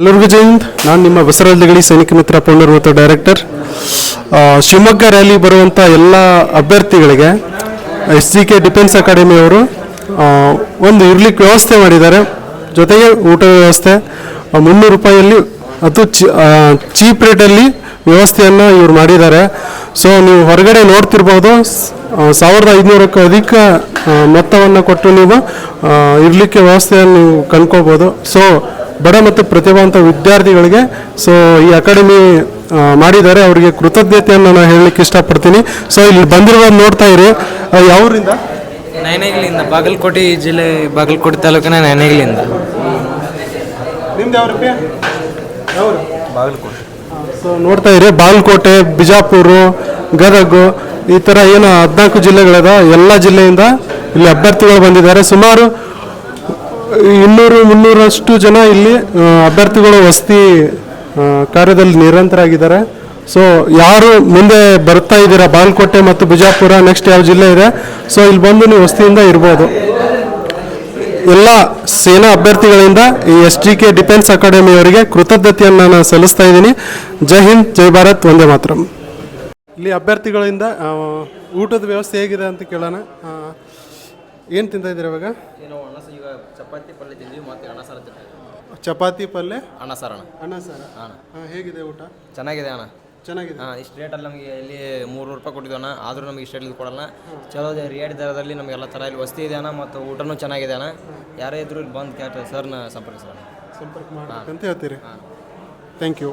ಎಲ್ಲರಿಗೂ ಜೈ ನಾನು ನಿಮ್ಮ ಬಸವರಾಜ್ ಸೈನಿಕ ಮಿತ್ರ ಪೌಂಡರ್ ಮತ್ತು ಡೈರೆಕ್ಟರ್. ಶಿವಮೊಗ್ಗ ರ್ಯಾಲಿ ಬರುವಂಥ ಎಲ್ಲ ಅಭ್ಯರ್ಥಿಗಳಿಗೆ ಎಸ್ ಜಿ ಕೆ ಡಿಫೆನ್ಸ್ ಅಕಾಡೆಮಿಯವರು ಒಂದು ಇರ್ಲಿಕ್ಕೆ ವ್ಯವಸ್ಥೆ ಮಾಡಿದ್ದಾರೆ. ಜೊತೆಗೆ ಊಟದ ವ್ಯವಸ್ಥೆ ಮುನ್ನೂರು ರೂಪಾಯಿಯಲ್ಲಿ ಚಿ ಚೀಪ್ ರೇಟಲ್ಲಿ ವ್ಯವಸ್ಥೆಯನ್ನು ಇವರು ಮಾಡಿದ್ದಾರೆ. ಸೊ ನೀವು ಹೊರಗಡೆ ನೋಡ್ತಿರ್ಬೋದು ಸಾವಿರದ ಐದುನೂರಕ್ಕೂ ಅಧಿಕ ಮೊತ್ತವನ್ನು ಕೊಟ್ಟು ನೀವು ಇರ್ಲಿಕ್ಕೆ ವ್ಯವಸ್ಥೆಯನ್ನು ನೀವು ಕಂಡ್ಕೋಬೋದು. ಸೊ ಬಡ ಮತ್ತು ಪ್ರತಿಭಾವಂತ ವಿದ್ಯಾರ್ಥಿಗಳಿಗೆ ಸೊ ಈ ಅಕಾಡೆಮಿ ಮಾಡಿದ್ದಾರೆ ಅವರಿಗೆ ಕೃತಜ್ಞತೆಯನ್ನು ನಾನು ಹೇಳಲಿಕ್ಕೆ ಇಷ್ಟಪಡ್ತೀನಿ. ಸೊ ಇಲ್ಲಿ ಬಂದಿರುವ ನೋಡ್ತಾ ಇರಿ. ಯಾವರಿಂದ? ನೈನಗಿಲಿಂದ ಬಾಗಲಕೋಟೆ ಜಿಲ್ಲೆ ಬಾಗಲಕೋಟೆ ತಾಲೂಕಿನ ನೈನೇಗಿಲಿಂದ. ನಿಮ್ದು ಯಾವ ಯಾವರು? ಬಾಗಲಕೋಟೆ. ಸೊ ನೋಡ್ತಾ ಇರಿ ಬಾಗಲಕೋಟೆ ಬಿಜಾಪುರ ಗದಗ ಈ ಥರ ಏನು ಹದಿನಾಲ್ಕು ಜಿಲ್ಲೆಗಳದ ಎಲ್ಲ ಜಿಲ್ಲೆಯಿಂದ ಇಲ್ಲಿ ಅಭ್ಯರ್ಥಿಗಳು ಬಂದಿದ್ದಾರೆ. ಸುಮಾರು ಇನ್ನೂರು ಮುನ್ನೂರಷ್ಟು ಜನ ಇಲ್ಲಿ ಅಭ್ಯರ್ಥಿಗಳು ವಸತಿ ಕಾರ್ಯದಲ್ಲಿ ನಿರಂತರ ಆಗಿದ್ದಾರೆ ಸೊ ಯಾರು ಮುಂದೆ ಬರ್ತಾ ಇದ್ದೀರಾ ಬಾಲ್ಕೋಟೆ ಮತ್ತು ಬಿಜಾಪುರ ನೆಕ್ಸ್ಟ್ ಯಾವ ಜಿಲ್ಲೆ ಇದೆ? ಸೊ ಇಲ್ಲಿ ಬಂದು ನೀವು ವಸತಿಯಿಂದ ಇರ್ಬೋದು. ಎಲ್ಲ ಸೇನಾ ಅಭ್ಯರ್ಥಿಗಳಿಂದ ಈ ಎಸ್ ಟಿ ಕೆ ಡಿಫೆನ್ಸ್ ಅಕಾಡೆಮಿಯವರಿಗೆ ಕೃತಜ್ಞತೆಯನ್ನು ನಾನು ಸಲ್ಲಿಸ್ತಾ ಇದ್ದೀನಿ. ಜೈ ಹಿಂದ್, ಜೈ ಭಾರತ್ ಒಂದೇ ಮಾತ್ರ. ಇಲ್ಲಿ ಅಭ್ಯರ್ಥಿಗಳಿಂದ ಊಟದ ವ್ಯವಸ್ಥೆ ಹೇಗಿದೆ ಅಂತ ಕೇಳೋಣ. ಏನು ತಿಂತಾ ಇದ್ದೀರಾ ಇವಾಗ? ಏನೋ ಅನ್ನ ಈಗ ಚಪಾತಿ ಪಲ್ಯ ತಿಂದೀವಿ ಮತ್ತೆ ಅಣ್ಣ ಸಾರ ಚಪಾತಿ ಪಲ್ಯ ಅಣ್ಣ ಸಾರ ಅಣ್ಣ. ಅಣ್ಣ ಸಾರ? ಅಣ್ಣ ಹಾಂ ಹೇಗಿದೆ ಊಟ? ಚೆನ್ನಾಗಿದೆ ಅಣ್ಣ. ಚೆನ್ನಾಗಿದೆ. ಹಾಂ ಇಷ್ಟು ರೇಟಲ್ಲಿ ನಮಗೆ ಇಲ್ಲಿ ಮೂರು ರೂಪಾಯಿ ಕೊಟ್ಟಿದ್ವಿ ಅಣ್ಣ. ಆದರೂ ನಮಗೆ ಇಷ್ಟು ರೇಟ್ ಕೊಡಲ್ಲ. ಚಲೋ ಇದೆ ರೇಟ್ ದರದಲ್ಲಿ ನಮಗೆಲ್ಲ ಥರ ಇಲ್ಲಿ ವಸ್ತಿ ಇದೆ ಅಣ್ಣ ಮತ್ತು ಊಟನೂ ಚೆನ್ನಾಗಿದೆ ಅಣ್ಣ. ಯಾರೇ ಇದ್ರು ಇಲ್ಲಿ ಬಂದು ಕೇಳ್ತಾರೆ ಸರ್ನ ಸಂಪರ್ಕಿಸೋಣ ಸಂಪರ್ಕ ಅಂತ ಹೇಳ್ತೀರಿ. Thank you